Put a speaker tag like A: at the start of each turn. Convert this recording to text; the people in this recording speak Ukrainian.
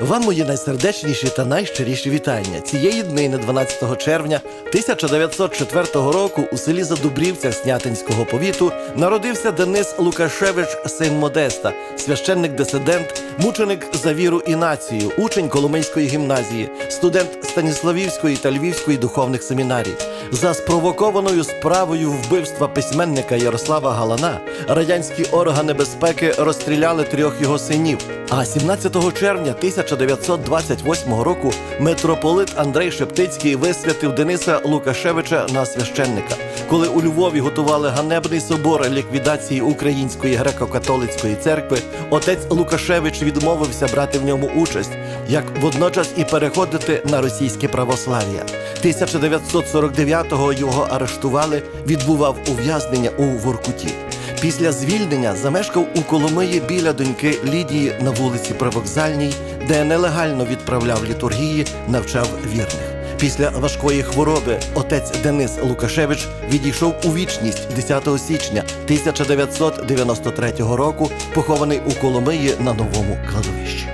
A: Вам мої найсердечніші та найщиріші вітання. Цієї днини, 12 червня 1904 року, у селі Задубрівцях Снятинського повіту народився Денис Лукашевич, син Модеста, священник-дисидент, мученик за віру і націю, учень Коломийської гімназії, студент Станіславівської та Львівської духовних семінарій. За спровокованою справою вбивства письменника Ярослава Галана радянські органи безпеки розстріляли трьох його синів. А 17 червня 1928 року митрополит Андрей Шептицький висвятив Дениса Лукашевича на священника. Коли у Львові готували ганебний собор ліквідації Української греко-католицької церкви, отець Лукашевич відмовився брати в ньому участь, як водночас і переходити на російське православ'я. 1949-го його арештували, відбував ув'язнення у Воркуті. Після звільнення замешкав у Коломиї біля доньки Лідії на вулиці Привокзальній, де нелегально відправляв літургії, навчав вірних. Після важкої хвороби отець Денис Лукашевич відійшов у вічність 10 січня 1993 року, похований у Коломиї на новому кладовищі.